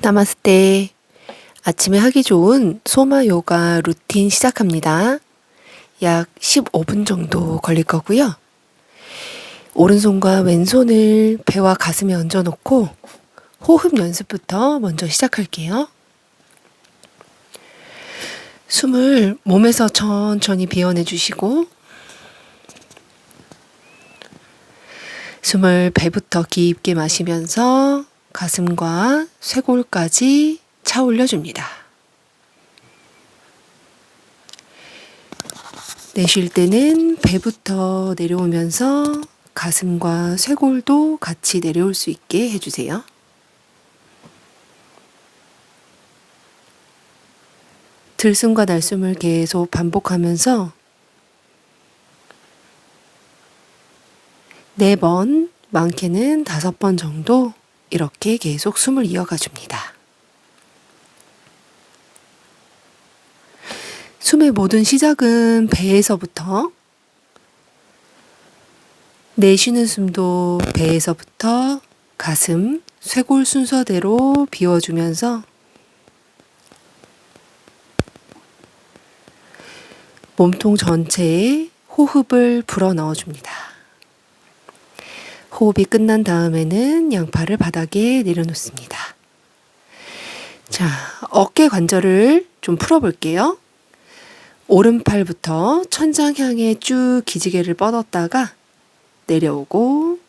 나마스테. 아침에 하기 좋은 소마 요가 루틴 시작합니다. 약 15분 정도 걸릴 거고요. 오른손과 왼손을 배와 가슴에 얹어 놓고 호흡 연습부터 먼저 시작할게요. 숨을 몸에서 천천히 비워내 주시고 숨을 배부터 깊게 마시면서 가슴과 쇄골까지 차 올려줍니다. 내쉴 때는 배부터 내려오면서 가슴과 쇄골도 같이 내려올 수 있게 해주세요. 들숨과 날숨을 계속 반복하면서 네 번, 많게는 다섯 번 정도 이렇게 계속 숨을 이어가 줍니다. 숨의 모든 시작은 배에서부터 내쉬는 숨도 배에서부터 가슴, 쇄골 순서대로 비워주면서 몸통 전체에 호흡을 불어 넣어줍니다. 호흡이 끝난 다음에는 양팔을 바닥에 내려놓습니다. 자, 어깨 관절을 좀 풀어볼게요. 오른팔부터 천장 향해 쭉 기지개를 뻗었다가 내려오고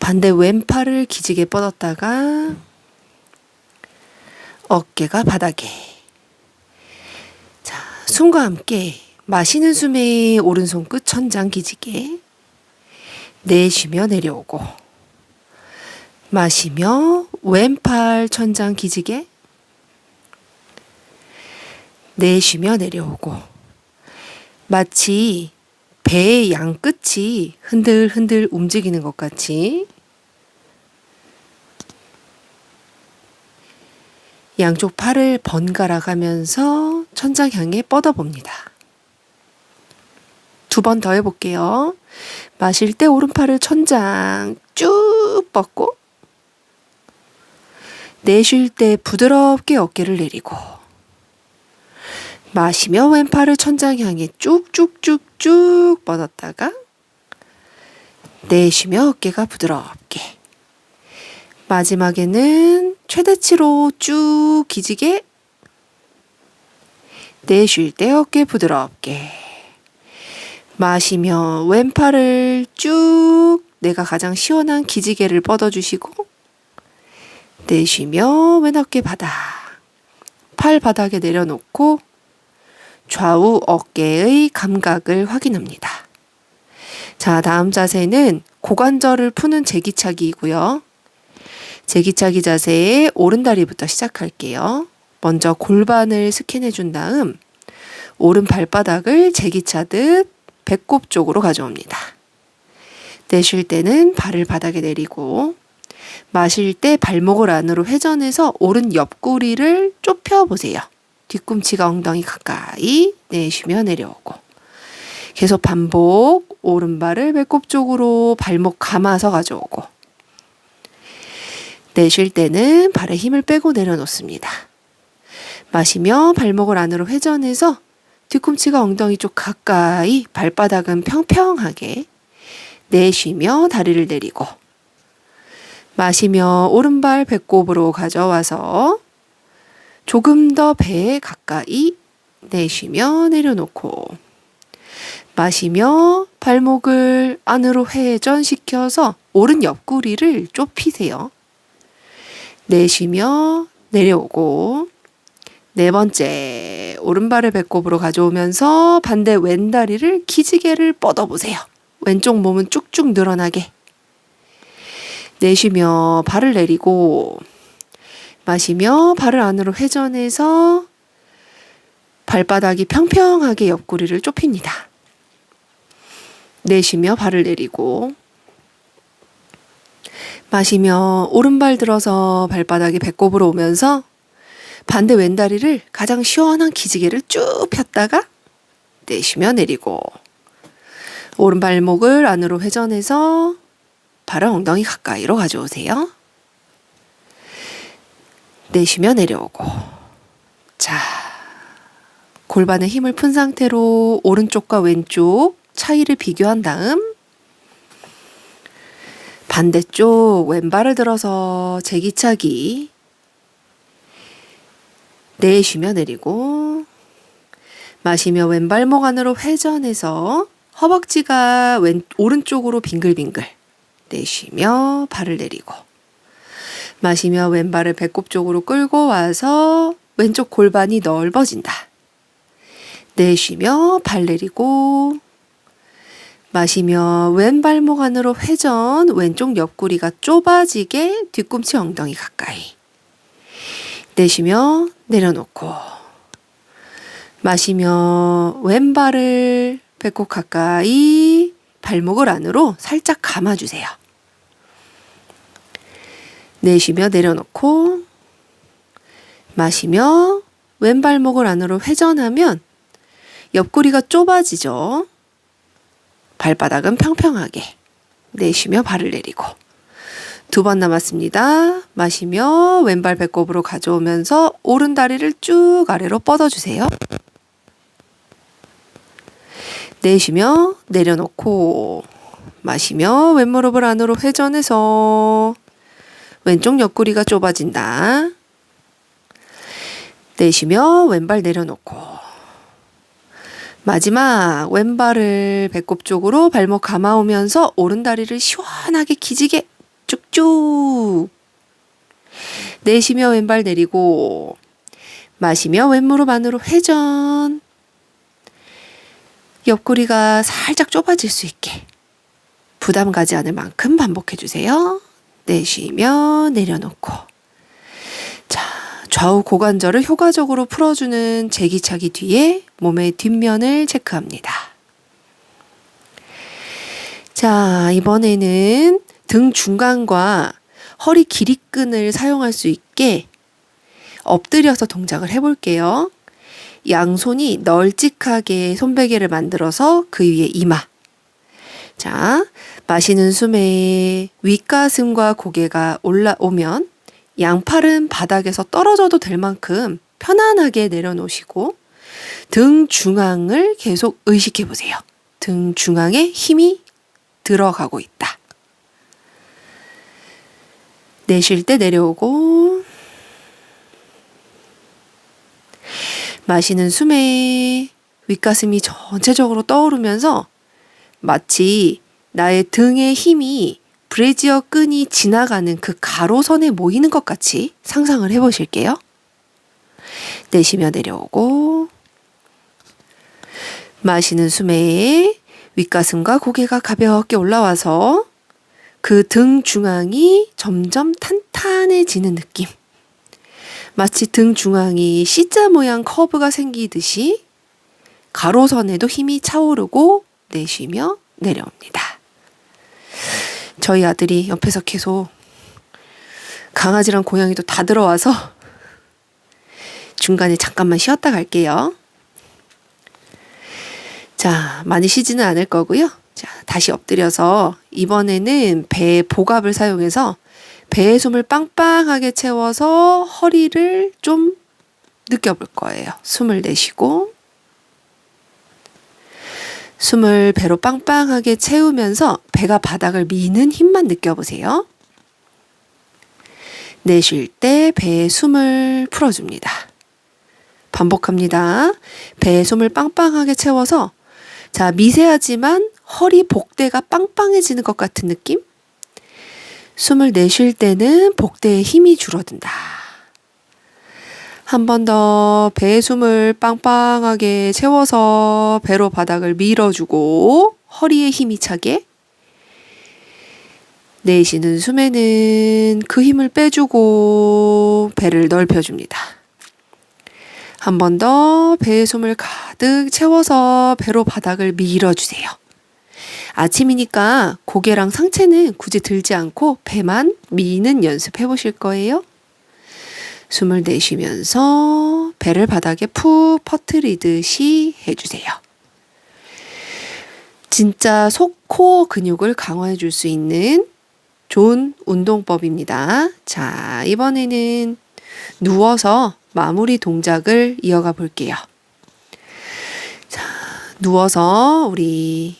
반대 왼팔을 기지개 뻗었다가 어깨가 바닥에 자, 숨과 함께 마시는 숨에 오른손 끝 천장 기지개 내쉬며 내려오고 마시며 왼팔 천장 기지개 내쉬며 내려오고 마치 배의 양 끝이 흔들흔들 움직이는 것 같이 양쪽 팔을 번갈아 가면서 천장 향해 뻗어봅니다. 두 번 더 해볼게요. 마실 때 오른팔을 천장 쭉 뻗고 내쉴 때 부드럽게 어깨를 내리고 마시며 왼팔을 천장 향해 쭉쭉쭉쭉 뻗었다가 내쉬며 어깨가 부드럽게. 마지막에는 최대치로 쭉 기지개. 내쉴 때 어깨 부드럽게 마시며 왼팔을 쭉 내가 가장 시원한 기지개를 뻗어주시고 내쉬며 왼 어깨 바닥 팔 바닥에 내려놓고 좌우 어깨의 감각을 확인합니다. 자, 다음 자세는 고관절을 푸는 제기차기이고요. 제기차기 자세의 오른다리부터 시작할게요. 먼저 골반을 스캔해 준 다음 오른 발바닥을 제기차듯 배꼽 쪽으로 가져옵니다. 내쉴 때는 발을 바닥에 내리고 마실 때 발목을 안으로 회전해서 오른 옆구리를 좁혀 보세요. 뒤꿈치가 엉덩이 가까이 내쉬며 내려오고 계속 반복 오른발을 배꼽 쪽으로 발목 감아서 가져오고 내쉴 때는 발에 힘을 빼고 내려놓습니다. 마시며 발목을 안으로 회전해서 뒤꿈치가 엉덩이 쪽 가까이 발바닥은 평평하게 내쉬며 다리를 내리고 마시며 오른발 배꼽으로 가져와서 조금 더 배에 가까이 내쉬며 내려놓고 마시며 발목을 안으로 회전시켜서 오른 옆구리를 좁히세요. 내쉬며 내려오고 네 번째 오른발을 배꼽으로 가져오면서 반대 왼다리를 기지개를 뻗어보세요. 왼쪽 몸은 쭉쭉 늘어나게 내쉬며 발을 내리고 마시며 발을 안으로 회전해서 발바닥이 평평하게 옆구리를 좁힙니다. 내쉬며 발을 내리고 마시며 오른발 들어서 발바닥이 배꼽으로 오면서 반대 왼다리를 가장 시원한 기지개를 쭉 폈다가 내쉬며 내리고 오른발목을 안으로 회전해서 발을 엉덩이 가까이로 가져오세요. 내쉬며 내려오고. 자, 골반에 힘을 푼 상태로 오른쪽과 왼쪽 차이를 비교한 다음 반대쪽 왼발을 들어서 제기차기 내쉬며 내리고 마시며 왼발목 안으로 회전해서 허벅지가 왼 오른쪽으로 빙글빙글 내쉬며 발을 내리고 마시며 왼발을 배꼽 쪽으로 끌고 와서 왼쪽 골반이 넓어진다. 내쉬며 발 내리고 마시며 왼발목 안으로 회전 왼쪽 옆구리가 좁아지게 뒤꿈치 엉덩이 가까이 내쉬며 내려놓고 마시며 왼발을 배꼽 가까이 발목을 안으로 살짝 감아주세요. 내쉬며 내려놓고 마시며 왼발목을 안으로 회전하면 옆구리가 좁아지죠. 발바닥은 평평하게 내쉬며 발을 내리고 두 번 남았습니다. 마시며 왼발 배꼽으로 가져오면서 오른 다리를 쭉 아래로 뻗어주세요. 내쉬며 내려놓고 마시며 왼무릎을 안으로 회전해서 왼쪽 옆구리가 좁아진다. 내쉬며 왼발 내려놓고 마지막 왼발을 배꼽 쪽으로 발목 감아오면서 오른 다리를 시원하게 기지개 쭉쭉 내쉬며 왼발 내리고 마시며 왼무릎 안으로 회전 옆구리가 살짝 좁아질 수 있게 부담 가지 않을 만큼 반복해 주세요. 내쉬며 내려놓고 자 좌우 고관절을 효과적으로 풀어주는 제기차기 뒤에 몸의 뒷면을 체크합니다. 자 이번에는 등 중간과 허리 길이끈을 사용할 수 있게 엎드려서 동작을 해볼게요. 양손이 널찍하게 손베개를 만들어서 그 위에 이마. 자, 마시는 숨에 윗가슴과 고개가 올라오면 양팔은 바닥에서 떨어져도 될 만큼 편안하게 내려놓으시고 등 중앙을 계속 의식해 보세요. 등 중앙에 힘이 들어가고 있다. 내쉴 때 내려오고 마시는 숨에 윗가슴이 전체적으로 떠오르면서 마치 나의 등의 힘이 브래지어 끈이 지나가는 그 가로선에 모이는 것 같이 상상을 해보실게요. 내쉬며 내려오고 마시는 숨에 윗가슴과 고개가 가볍게 올라와서 그 등 중앙이 점점 탄탄해지는 느낌. 마치 등 중앙이 C자 모양 커브가 생기듯이 가로선에도 힘이 차오르고 내쉬며 내려옵니다. 저희 아들이 옆에서 계속 강아지랑 고양이도 다 들어와서 중간에 잠깐만 쉬었다 갈게요. 자, 많이 쉬지는 않을 거고요. 자, 다시 엎드려서 이번에는 배 복압을 사용해서 배의 숨을 빵빵하게 채워서 허리를 좀 느껴볼 거예요. 숨을 내쉬고 숨을 배로 빵빵하게 채우면서 배가 바닥을 미는 힘만 느껴보세요. 내쉴 때 배의 숨을 풀어줍니다. 반복합니다. 배의 숨을 빵빵하게 채워서 자, 미세하지만 허리 복대가 빵빵해지는 것 같은 느낌? 숨을 내쉴 때는 복대에 힘이 줄어든다. 한 번 더 배의 숨을 빵빵하게 채워서 배로 바닥을 밀어주고 허리에 힘이 차게 내쉬는 숨에는 그 힘을 빼주고 배를 넓혀줍니다. 한 번 더 배의 숨을 가득 채워서 배로 바닥을 밀어주세요. 아침이니까 고개랑 상체는 굳이 들지 않고 배만 미는 연습 해 보실 거예요. 숨을 내쉬면서 배를 바닥에 푹 퍼트리듯이 해주세요. 진짜 속, 코어 근육을 강화해 줄 수 있는 좋은 운동법입니다. 자, 이번에는 누워서 마무리 동작을 이어가 볼게요. 자, 누워서 우리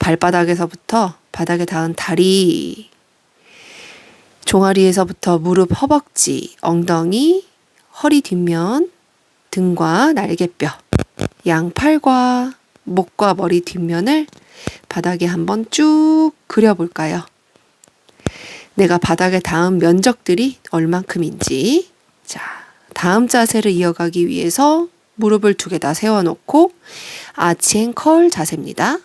발바닥에서부터 바닥에 닿은 다리, 종아리에서부터 무릎, 허벅지, 엉덩이, 허리 뒷면, 등과 날개뼈, 양팔과 목과 머리 뒷면을 바닥에 한번 쭉 그려볼까요? 내가 바닥에 닿은 면적들이 얼만큼인지. 자, 다음 자세를 이어가기 위해서 무릎을 두 개 다 세워놓고 아치앤 컬 자세입니다.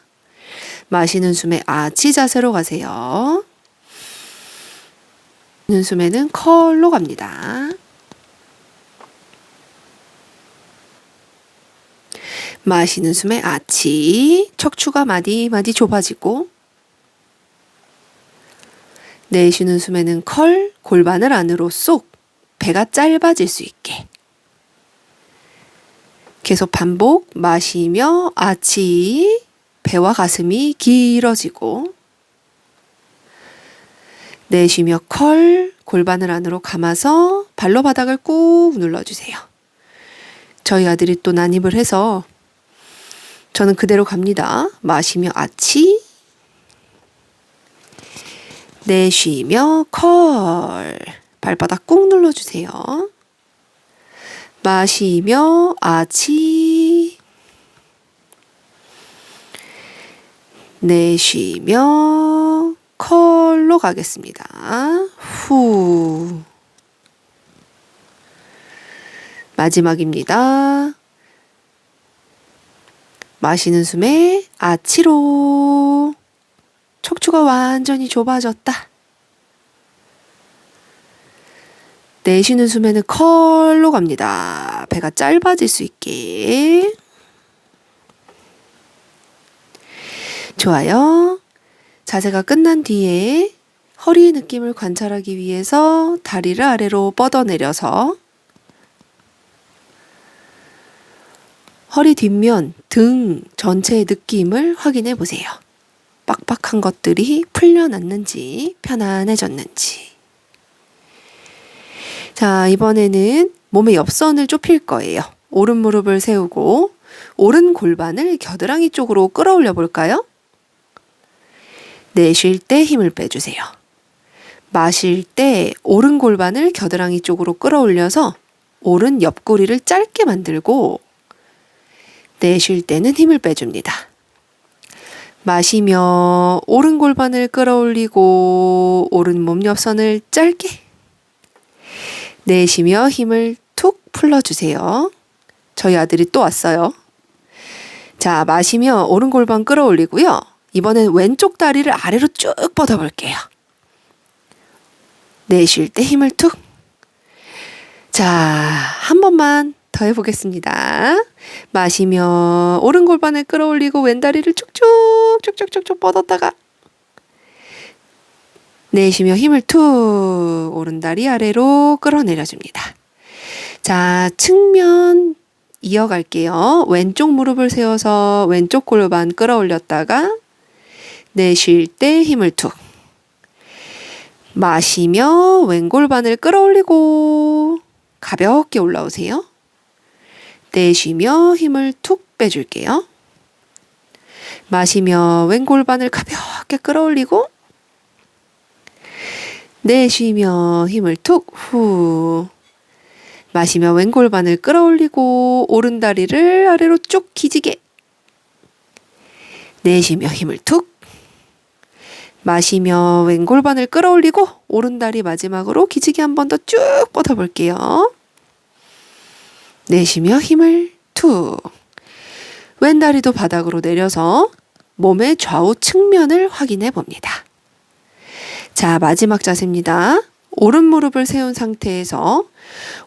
마시는 숨에 아치 자세로 가세요. 는 숨에는 컬로 갑니다. 마시는 숨에 아치, 척추가 마디마디 좁아지고 내쉬는 숨에는 컬, 골반을 안으로 쏙, 배가 짧아질 수 있게. 계속 반복, 마시며 아치, 배와 가슴이 길어지고, 내쉬며 컬, 골반을 안으로 감아서 발로 바닥을 꾹 눌러주세요. 저희 아들이 또 난입을 해서 저는 그대로 갑니다. 마시며 아치, 내쉬며 컬. 발바닥 꾹 눌러주세요. 마시며 아치. 내쉬며 컬로 가겠습니다. 후. 마지막입니다. 마시는 숨에 아치로. 척추가 완전히 좁아졌다. 내쉬는 숨에는 컬로 갑니다. 배가 짧아질 수 있게. 좋아요. 자세가 끝난 뒤에 허리의 느낌을 관찰하기 위해서 다리를 아래로 뻗어내려서 허리 뒷면, 등 전체의 느낌을 확인해 보세요. 빡빡한 것들이 풀려났는지 편안해졌는지. 자, 이번에는 몸의 옆선을 좁힐 거예요. 오른 무릎을 세우고 오른 골반을 겨드랑이 쪽으로 끌어올려 볼까요? 내쉴 때 힘을 빼주세요. 마실 때 오른 골반을 겨드랑이 쪽으로 끌어올려서 오른 옆구리를 짧게 만들고 내쉴 때는 힘을 빼줍니다. 마시며 오른 골반을 끌어올리고 오른 몸 옆선을 짧게 내쉬며 힘을 툭 풀어주세요. 저희 아들이 또 왔어요. 자, 마시며 오른 골반 끌어올리고요. 이번엔 왼쪽 다리를 아래로 쭉 뻗어볼게요. 내쉴 때 힘을 툭. 자, 한 번만 더 해보겠습니다. 마시며 오른 골반을 끌어올리고 왼 다리를 쭉쭉 쭉쭉쭉쭉 뻗었다가 내쉬며 힘을 툭 오른 다리 아래로 끌어내려줍니다. 자, 측면 이어갈게요. 왼쪽 무릎을 세워서 왼쪽 골반 끌어올렸다가 내쉴 때 힘을 툭. 마시며 왼 골반을 끌어올리고 가볍게 올라오세요. 내쉬며 힘을 툭 빼줄게요. 마시며 왼 골반을 가볍게 끌어올리고 내쉬며 힘을 툭 후. 마시며 왼 골반을 끌어올리고 오른 다리를 아래로 쭉 기지게. 내쉬며 힘을 툭. 마시며 왼 골반을 끌어올리고 오른 다리 마지막으로 기지개 한 번 더 쭉 뻗어볼게요. 내쉬며 힘을 툭. 왼 다리도 바닥으로 내려서 몸의 좌우 측면을 확인해 봅니다. 자, 마지막 자세입니다. 오른 무릎을 세운 상태에서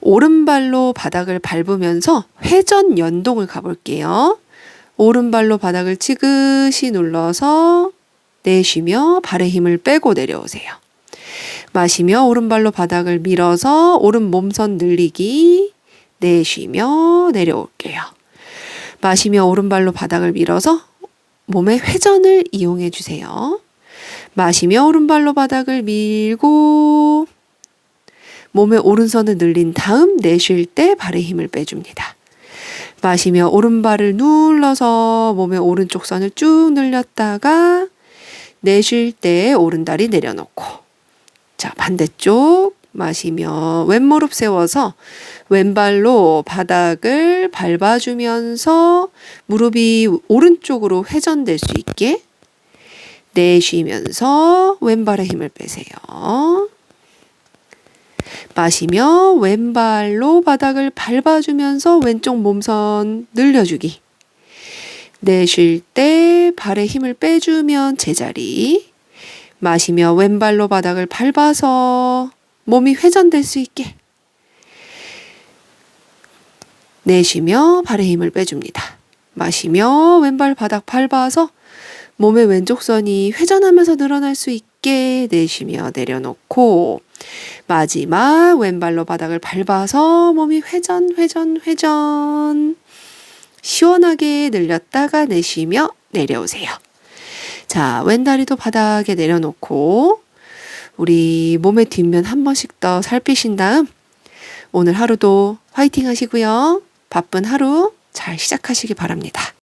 오른발로 바닥을 밟으면서 회전 연동을 가볼게요. 오른발로 바닥을 지그시 눌러서 내쉬며 발의 힘을 빼고 내려오세요. 마시며 오른발로 바닥을 밀어서 오른 몸선 늘리기 내쉬며 내려올게요. 마시며 오른발로 바닥을 밀어서 몸의 회전을 이용해 주세요. 마시며 오른발로 바닥을 밀고 몸의 오른손을 늘린 다음 내쉴 때 발에 힘을 빼줍니다. 마시며 오른발을 눌러서 몸의 오른쪽 선을 쭉 늘렸다가 내쉴 때 오른다리 내려놓고 자 반대쪽 마시며 왼무릎 세워서 왼발로 바닥을 밟아주면서 무릎이 오른쪽으로 회전될 수 있게 내쉬면서 왼발에 힘을 빼세요. 마시며 왼발로 바닥을 밟아주면서 왼쪽 몸선 늘려주기. 내쉴 때 발에 힘을 빼주면 제자리. 마시며 왼발로 바닥을 밟아서 몸이 회전될 수 있게. 내쉬며 발에 힘을 빼줍니다. 마시며 왼발 바닥 밟아서 몸의 왼쪽 선이 회전하면서 늘어날 수 있게 내쉬며 내려놓고 마지막 왼발로 바닥을 밟아서 몸이 회전 회전 회전 시원하게 늘렸다가 내쉬며 내려오세요. 자, 왼 다리도 바닥에 내려놓고 우리 몸의 뒷면 한 번씩 더 살피신 다음 오늘 하루도 화이팅 하시고요. 바쁜 하루 잘 시작하시기 바랍니다.